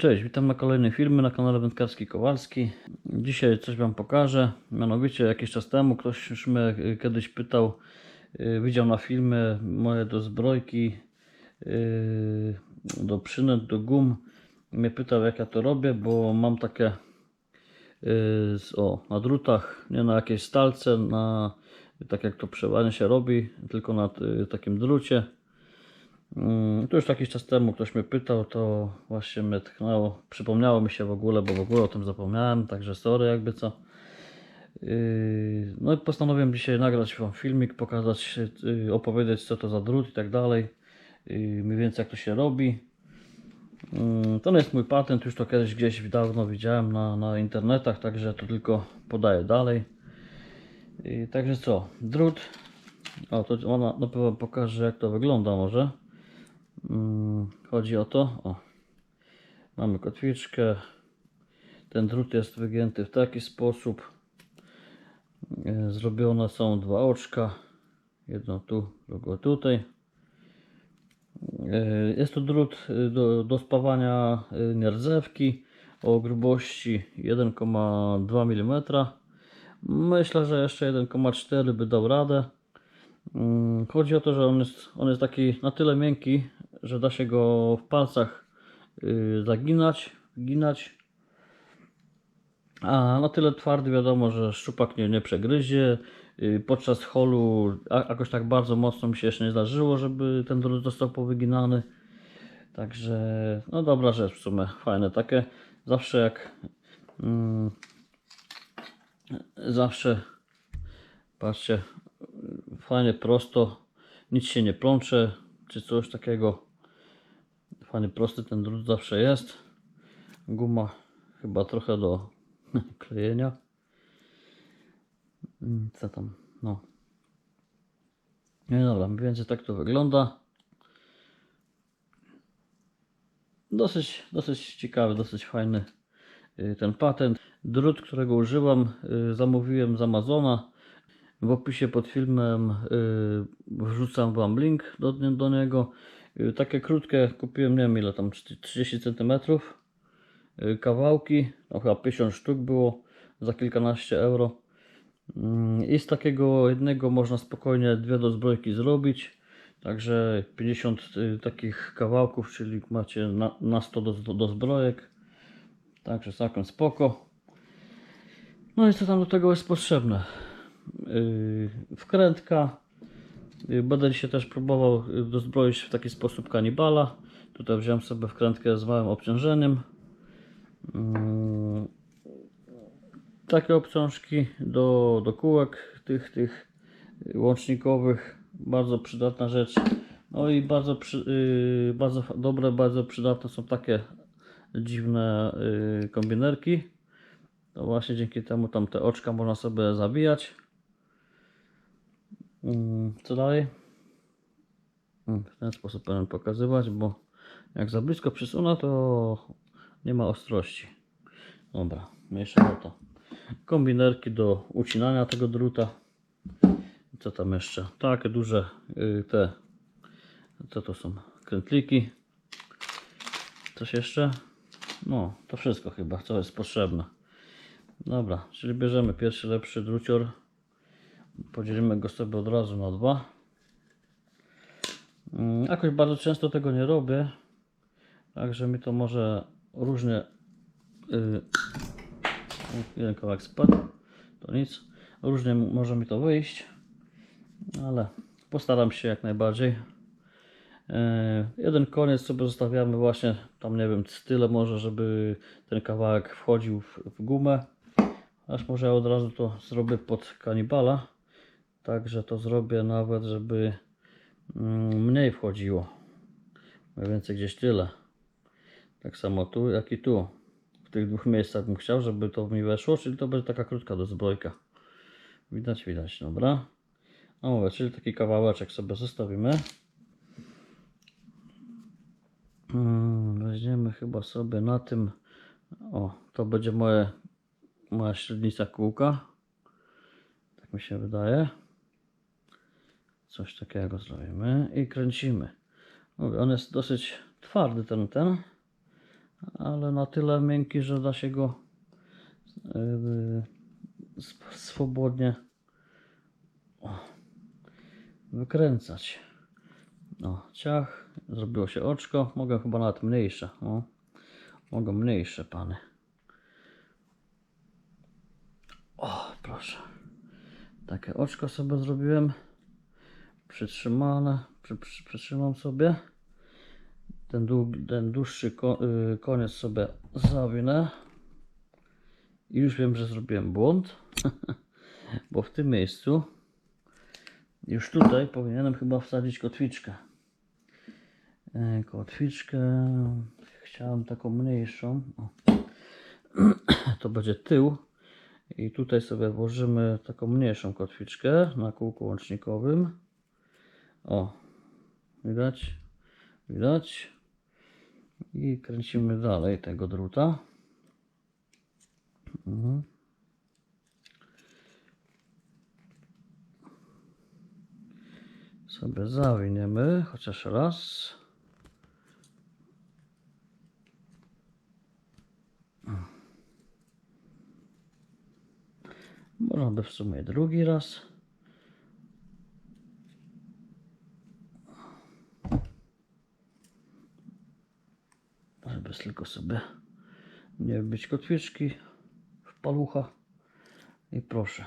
Cześć, witam na kolejnym filmie na kanale Wędkarski Kowalski. Dzisiaj coś Wam pokażę. Mianowicie jakiś czas temu ktoś już mnie kiedyś pytał, y, widział na filmie moje do zbrojki, y, do przynęt, do gum. Mnie pytał jak ja to robię, bo mam takie y, o, na drutach, nie na jakiejś stalce, na tak jak to przeważnie się robi, tylko na takim drucie. Mm, To już jakiś czas temu ktoś mnie pytał, to właśnie mnie tknęło, przypomniało mi się w ogóle, bo w ogóle o tym zapomniałem, także sorry jakby co. Yy, No i postanowiłem dzisiaj nagrać Wam filmik, pokazać, yy, opowiedzieć co to za drut i tak dalej, yy, mniej więcej jak to się robi. To nie jest mój patent, już to kiedyś gdzieś dawno widziałem na, na internetach, także to tylko podaję dalej. Także co, drut, o to ona na pewno pokaże jak to wygląda może. Mm, Chodzi o to, o, mamy kotwiczkę, ten drut jest wygięty w taki sposób, E, zrobione są dwa oczka, jedno tu, drugie tutaj. E, Jest to drut e, do, do spawania nierdzewki o grubości 1,2 mm. Myślę, że jeszcze 1,4 by dał radę. Mm, Chodzi o to, że on jest, on jest taki na tyle miękki, że da się go w palcach y, zaginać, ginać. A na tyle twardy wiadomo, że szczupak nie, nie przegryzie. Y, Podczas holu jakoś tak bardzo mocno mi się jeszcze nie zdarzyło, żeby ten drut został powyginany. Także no dobra rzecz w sumie, fajne takie. Zawsze jak mm, zawsze patrzcie, fajnie prosto, nic się nie plącze, czy coś takiego. Fajnie prosty ten drut zawsze jest. Guma chyba trochę do klejenia. Mm, Co tam? No. Nie dobra, mniej więcej tak to wygląda. Dosyć, dosyć ciekawy, dosyć fajny y, ten patent. Drut, którego użyłam, y, zamówiłem z Amazona. W opisie pod filmem y, wrzucam Wam link do, do niego. Y, Takie krótkie kupiłem, nie wiem ile tam, 30 cm. Kawałki, no chyba 50 sztuk było za kilkanaście euro. Mm, I z takiego jednego można spokojnie dwie dozbrojki zrobić. Także 50 y, takich kawałków, czyli macie na, na 100 do, do, dozbrojek. Także całkiem spoko. No i co tam do tego jest potrzebne? Wkrętka. Będę dzisiaj też próbował yy, dozbroić w taki sposób kanibala. Tutaj wziąłem sobie wkrętkę z małym obciążeniem. Yy, Takie obciążki do, do kółek tych, tych łącznikowych. Bardzo przydatna rzecz. No i bardzo, przy, yy, bardzo dobre, bardzo przydatne są takie dziwne kombinerki. To właśnie dzięki temu tam te oczka można sobie zawijać. Mm, Co dalej? Mm, W ten sposób będę pokazywać, bo jak za blisko przysunę, to nie ma ostrości. Dobra, mniejsza o to. Kombinerki do ucinania tego druta. Co tam jeszcze? Takie duże y, te. Co to są? Krętliki. Coś jeszcze? No, to wszystko chyba, co jest potrzebne. Dobra, czyli bierzemy pierwszy lepszy drucior. Podzielimy go sobie od razu na dwa. Mm, Jakoś bardzo często tego nie robię. Także mi to może różnie. Yy, jeden kawałek spadł. To nic. Różnie może mi to wyjść. Ale postaram się jak najbardziej. E, Jeden koniec sobie zostawiamy właśnie tam nie wiem tyle może, żeby ten kawałek wchodził w, w gumę. Aż może ja od razu to zrobię pod kanibala. Także to zrobię nawet, żeby mm, mniej wchodziło. Mniej więcej gdzieś tyle. Tak samo tu, jak i tu. W tych dwóch miejscach bym chciał, żeby to mi weszło, czyli to będzie taka krótka dozbrojka. Widać, widać, dobra. No mówię, czyli taki kawałeczek sobie zostawimy. Mm, Weźmiemy chyba sobie na tym. O, to będzie moje, moja średnica kółka. Tak mi się wydaje. Coś takiego zrobimy i kręcimy. Mówię, on jest dosyć twardy ten, ten. ale na tyle miękki, że da się go yy, swobodnie wykręcać. No, ciach, zrobiło się oczko. Mogę chyba nawet mniejsze. O, mogę mniejsze, pany. O, proszę. Takie oczko sobie zrobiłem. Przytrzymane. Przy, przy, przytrzymam sobie. Ten, ten dłuższy y, koniec sobie zawinę. I już wiem, że zrobiłem błąd. Bo w tym miejscu już tutaj powinienem chyba wsadzić kotwiczkę. E, Kotwiczkę. Chciałem taką mniejszą. O. To będzie tył. I tutaj sobie włożymy taką mniejszą kotwiczkę na kółku łącznikowym. O, widać? Widać? I kręcimy dalej tego druta. Mhm. Sobie zawiniemy chociaż raz. Można by w sumie drugi raz. Żeby tylko sobie nie wbić kotwiczki w palucha. I proszę.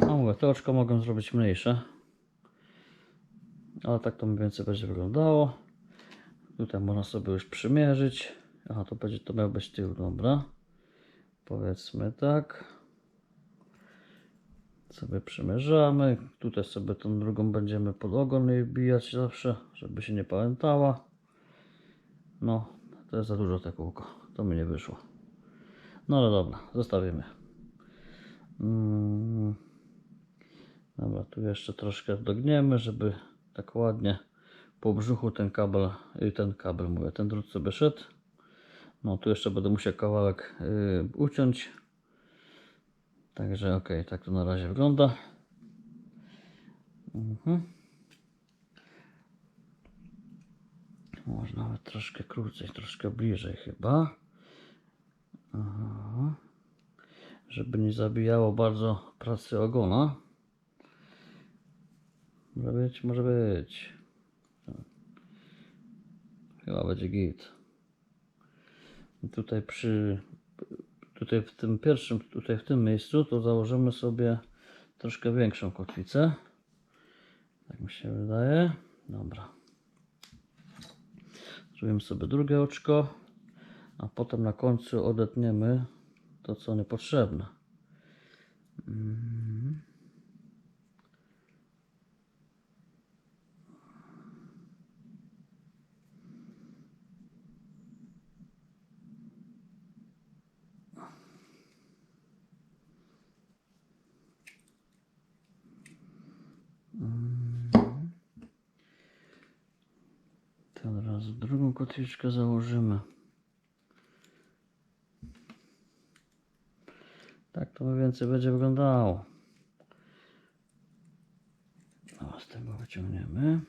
No mówię, te oczko mogą zrobić mniejsze. Ale tak to mniej więcej będzie wyglądało. Tutaj można sobie już przymierzyć. Aha, to będzie to miał być tył, dobra. Powiedzmy tak. Sobie przymierzamy. Tutaj sobie tą drugą będziemy pod ogon jej wbijać zawsze, żeby się nie pamiętała. No, to jest za dużo te kółko. To mi nie wyszło. No ale dobra, zostawimy. Mm. Dobra, tu jeszcze troszkę dogniemy, żeby tak ładnie po brzuchu ten kabel, y, ten kabel mówię, ten drut sobie szedł. No tu jeszcze będę musiał kawałek y, uciąć. Także ok, tak to na razie wygląda. Mhm. Może nawet troszkę krócej, troszkę bliżej chyba. Aha. Żeby nie zabijało bardzo pracy ogona. Może być, może być. Chyba będzie git. Tutaj przy tutaj w tym pierwszym, tutaj w tym miejscu to założymy sobie troszkę większą kotwicę. Tak mi się wydaje. Dobra. Zrobimy sobie drugie oczko, a potem na końcu odetniemy to co niepotrzebne. Mhm. Teraz drugą kotwiczkę założymy. Tak to mniej więcej będzie wyglądało. No, z tego wyciągniemy.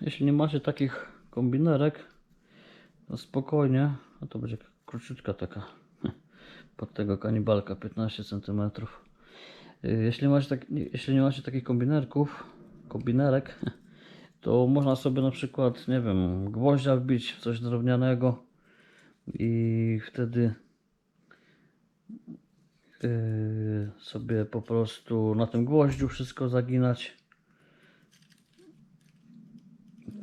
Jeśli nie macie takich kombinerek, to spokojnie, a to będzie króciutka taka pod tego kanibalka 15 cm. Jeśli, macie tak, jeśli nie macie takich kombinerków, kombinerek, to można sobie na przykład, nie wiem, gwoździa wbić w coś drewnianego i wtedy yy, sobie po prostu na tym gwoździu wszystko zaginać.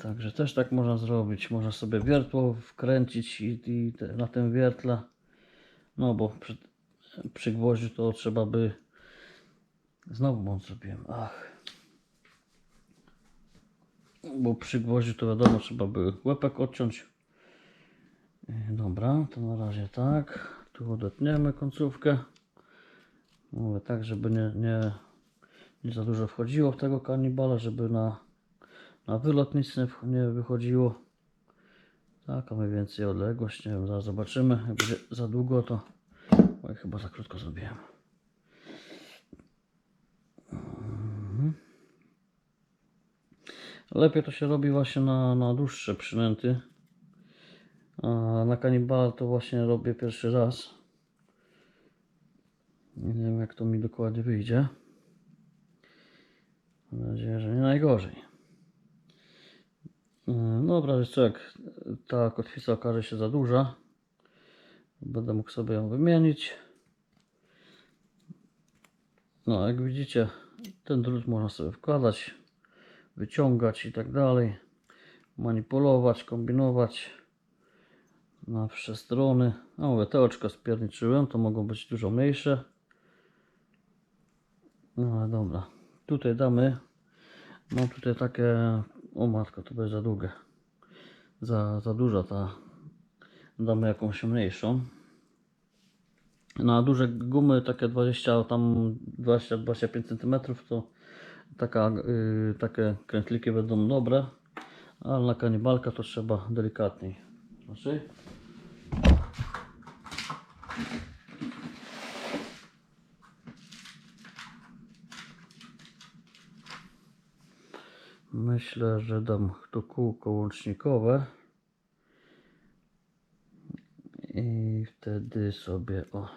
Także też tak można zrobić. Można sobie wiertło wkręcić i, i te, na tym wiertle. No bo przy, przy gwoździu to trzeba by. Znowu błąd zrobiłem. Ach. bo przy gwoździu to wiadomo trzeba by łepek odciąć. Yy, Dobra, to na razie tak. Tu odetniemy końcówkę. Mówię tak, żeby nie, nie, nie za dużo wchodziło w tego kanibala, żeby na, na wylot nic nie, nie wychodziło. Tak, a mniej więcej odległość, nie wiem, zaraz zobaczymy. Jak będzie za długo, to Oj, chyba za krótko zrobiłem. Mhm. Lepiej to się robi właśnie na, na dłuższe przynęty. A na kanibala to właśnie robię pierwszy raz. Nie wiem jak to mi dokładnie wyjdzie. Mam nadzieję, że nie najgorzej. Yy, Dobra, co, jak ta kotwica okaże się za duża, będę mógł sobie ją wymienić. No, jak widzicie, ten drut można sobie wkładać, wyciągać i tak dalej, manipulować, kombinować na wszystkie strony. No, mówię, te oczka spierniczyłem, to mogą być dużo mniejsze. No ale dobra, tutaj damy, mam tutaj takie, o matko, to będzie za długie, za, za duża ta, damy jakąś mniejszą. Na duże gumy, takie 20, tam 20-25 cm, to taka, y, takie krętliki będą dobre, ale na kanibalka to trzeba delikatniej. Znaczy? Myślę, że dam to kółko łącznikowe. I wtedy sobie o.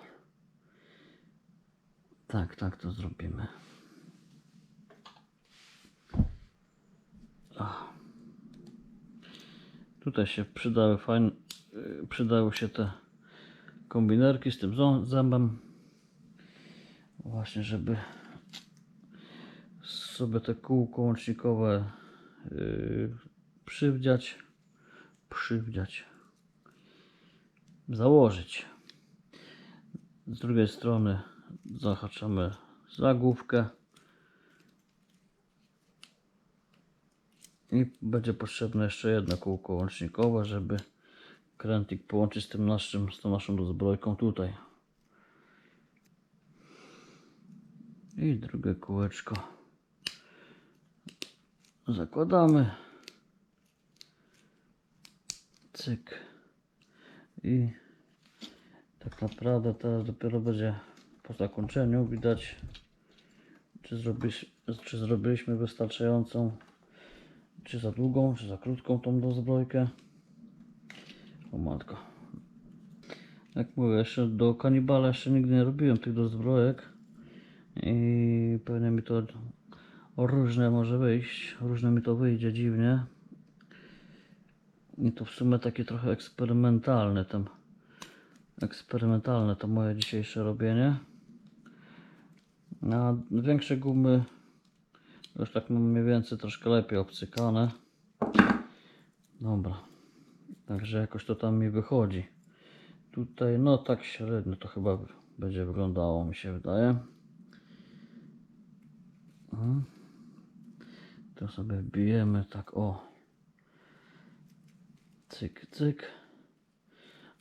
Tak, tak to zrobimy. O. Tutaj się przydały fajne, y, przydały się te kombinerki z tym zębem. Właśnie, żeby sobie te kółko łącznikowe yy, przywdziać, przywdziać założyć. Z drugiej strony zahaczamy zagłówkę i będzie potrzebne jeszcze jedno kółko łącznikowe, żeby krętlik połączyć z tym naszym, z tą naszą dozbrojką tutaj. I drugie kółeczko zakładamy. Cyk. I tak naprawdę teraz dopiero będzie po zakończeniu widać, czy, czy zrobiliśmy wystarczającą, czy za długą, czy za krótką tą dozbrojkę. O matko. Jak mówię, jeszcze do kanibala jeszcze nigdy nie robiłem tych dozbrojek i pewnie mi to różne może wyjść, różne mi to wyjdzie dziwnie. I to w sumie takie trochę eksperymentalne tam. Eksperymentalne to moje dzisiejsze robienie. Na większe gumy już tak mam mniej więcej troszkę lepiej obcykane. Dobra. Także jakoś to tam mi wychodzi. Tutaj no tak średnio to chyba będzie wyglądało mi się wydaje. Mhm. To sobie bijemy tak o. Cyk, cyk.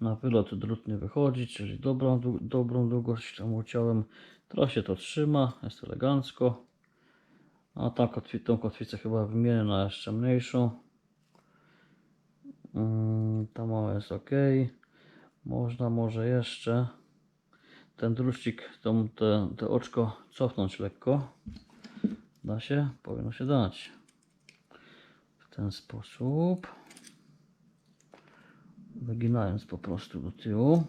Na wylot drut nie wychodzi, czyli dobrą, dobrą długość tam uciąłem. Trochę się to trzyma, jest elegancko. A tą, kotwi, tą kotwicę chyba wymienię na jeszcze mniejszą. Mm, ta mała jest ok. Można może jeszcze ten druścik, tą, te, te oczko cofnąć lekko. Da się? Powinno się dać. W ten sposób. Wyginając po prostu do tyłu.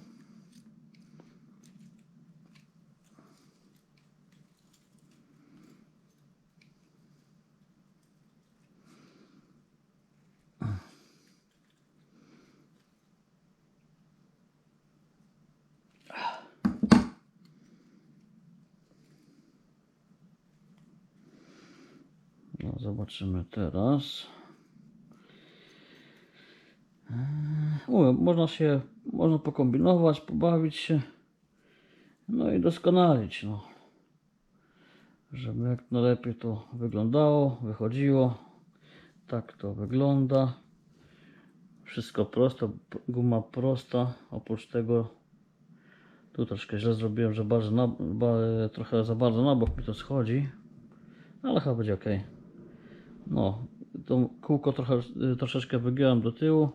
No, zobaczymy teraz. Eee, Mówię, można się, można pokombinować, pobawić się, no i doskonalić, no. Żeby jak najlepiej to wyglądało, wychodziło. tak to wygląda. Wszystko prosto, guma prosta. Oprócz tego tu troszkę źle zrobiłem, że bardzo na, trochę za bardzo na bok mi to schodzi. Ale chyba będzie ok. No, to kółko trochę, y, troszeczkę wygiąłem do tyłu.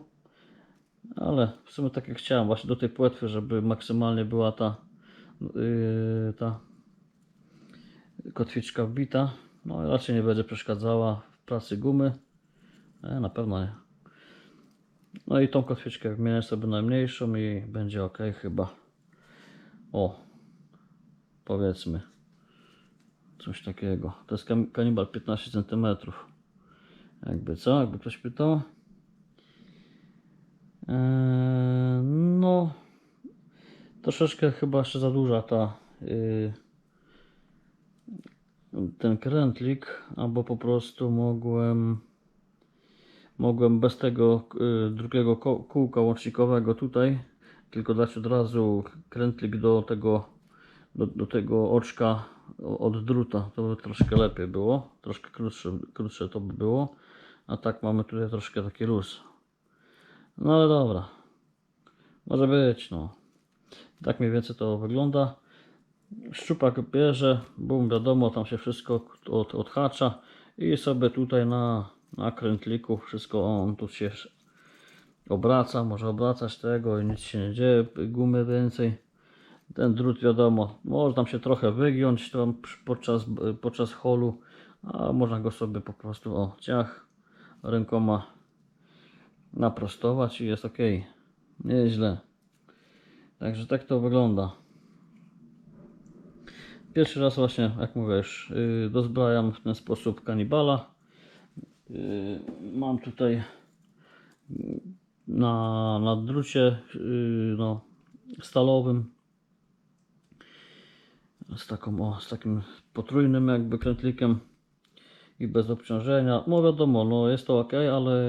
Ale w sumie tak jak chciałem, właśnie do tej płetwy, żeby maksymalnie była ta, yy, ta kotwiczka wbita. No raczej nie będzie przeszkadzała w pracy gumy. E, na pewno nie. No i tą kotwiczkę wymienię sobie na mniejszą i będzie ok chyba. O, powiedzmy. Coś takiego. To jest kanibal 15 cm. Jakby co? Jakby ktoś pytał. Eee, no, troszeczkę chyba jeszcze za duża ta yy, ten krętlik, albo po prostu mogłem mogłem bez tego yy, drugiego kółka łącznikowego tutaj tylko dać od razu krętlik do tego do, do tego oczka od druta, to by troszkę lepiej było, troszkę krótsze, krótsze to by było, a tak mamy tutaj troszkę taki luz. No ale dobra. Może być, no. Tak mniej więcej to wygląda. Szczupak bierze, bum, wiadomo, tam się wszystko od, odhacza i sobie tutaj na, na krętliku wszystko on tu się obraca, może obracać tego i nic się nie dzieje, gumy więcej. Ten drut wiadomo, może tam się trochę wygiąć tam podczas, podczas holu, a można go sobie po prostu o ciach rękoma naprostować i jest ok. Nieźle. Także tak to wygląda. Pierwszy raz właśnie, jak mówię, już yy, dozbrajam w ten sposób kanibala. Yy, mam tutaj yy, na, na drucie yy, no, stalowym z, taką, o, z takim potrójnym jakby krętlikiem i bez obciążenia. No wiadomo, no jest to ok, ale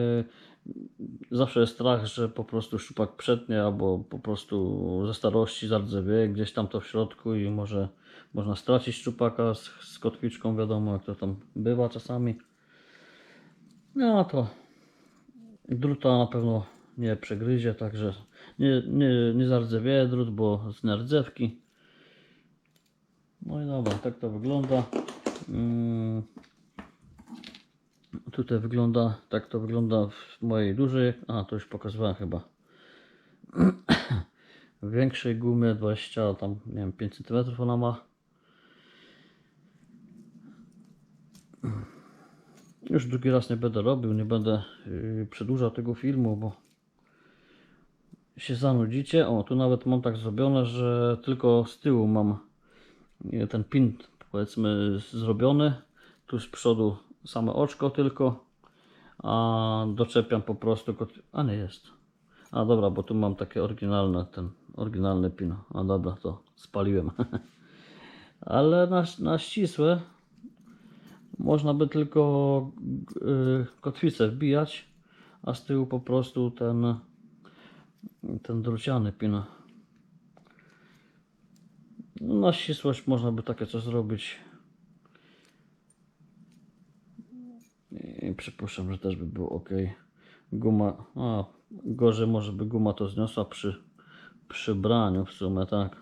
zawsze jest strach, że po prostu szczupak przetnie albo po prostu ze starości zardzewie gdzieś tam to w środku i może można stracić szczupaka z, z kotwiczką, wiadomo jak to tam bywa czasami. No to druta na pewno nie przegryzie, także nie, nie, nie zardzewie drut, bo z nerdzewki. No i dobra, tak to wygląda. Mm. Tutaj wygląda, tak to wygląda w mojej dużej, a to już pokazywałem chyba. W większej gumie 20, tam nie wiem, 5 cm ona ma. Już drugi raz nie będę robił, nie będę yy, przedłużał tego filmu, bo się zanudzicie. O, tu nawet mam tak zrobione, że tylko z tyłu mam nie, ten pin powiedzmy zrobiony. Tu z przodu same oczko tylko, a doczepiam po prostu. A nie jest. A dobra, bo tu mam takie oryginalne, ten oryginalny pin. A dobra, to spaliłem. Ale na, na ścisłe można by tylko yy, kotwicę wbijać, a z tyłu po prostu ten ten druciany pin. Na ścisłość można by takie coś zrobić. I przypuszczam, że też by było ok. Guma, a gorzej może by guma to zniosła przy, przy braniu w sumie, tak.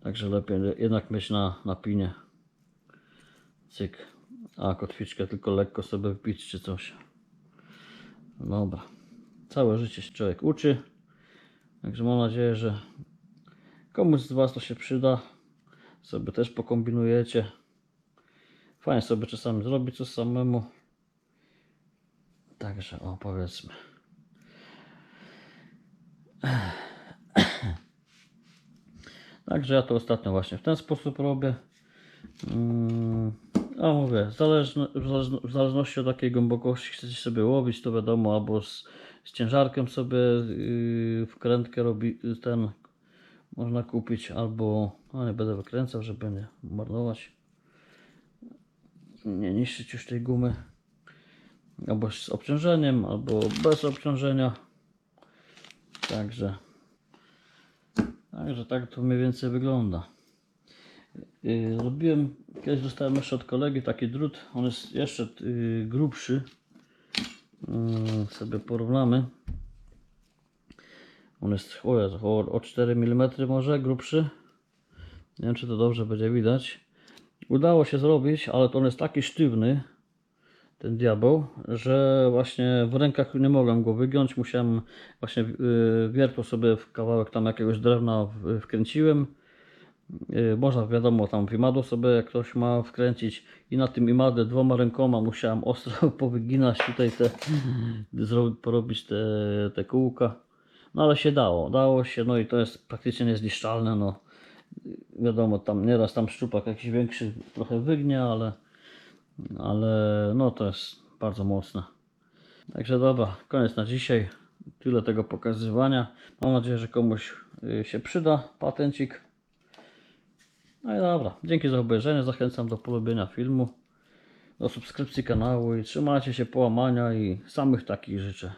Także lepiej jednak mieć na, na pinie. Cyk. A kotwiczkę tylko lekko sobie wbić czy coś. Dobra. Całe życie się człowiek uczy. Także mam nadzieję, że komuś z Was to się przyda. Sobie też pokombinujecie. Fajnie sobie czasami zrobić coś samemu. Także o powiedzmy. Także ja to ostatnio właśnie w ten sposób robię. Mm, A mówię, zależno, w, zależno, w zależności od jakiej głębokości chcecie sobie łowić, to wiadomo, albo z, z ciężarkiem sobie yy, wkrętkę robi ten można kupić, albo no nie będę wykręcał, żeby nie marnować, nie niszczyć już tej gumy, albo z obciążeniem, albo bez obciążenia. Także, także tak to mniej więcej wygląda. Yy, Robiłem, kiedyś dostałem jeszcze od kolegi taki drut, on jest jeszcze yy, grubszy. Mm, sobie porównamy. On jest o, o, o 4 mm może grubszy. Nie wiem czy to dobrze będzie widać. Udało się zrobić, ale to on jest taki sztywny, ten diabeł, że właśnie w rękach nie mogłem go wygiąć. Musiałem właśnie yy, wiertło sobie w kawałek tam jakiegoś drewna wkręciłem. Yy, Można wiadomo tam w imadło sobie jak ktoś ma wkręcić i na tym imadę dwoma rękoma musiałem ostro powyginać tutaj te, porobić te, te kółka. No ale się dało, dało się, no i to jest praktycznie niezniszczalne, no. Wiadomo, tam nieraz tam szczupak jakiś większy trochę wygnie, ale, ale no to jest bardzo mocne. Także dobra, koniec na dzisiaj. Tyle tego pokazywania. Mam nadzieję, że komuś y, się przyda patencik. No i dobra, dzięki za obejrzenie. Zachęcam do polubienia filmu, do subskrypcji kanału i trzymajcie się połamania i samych takich życzę.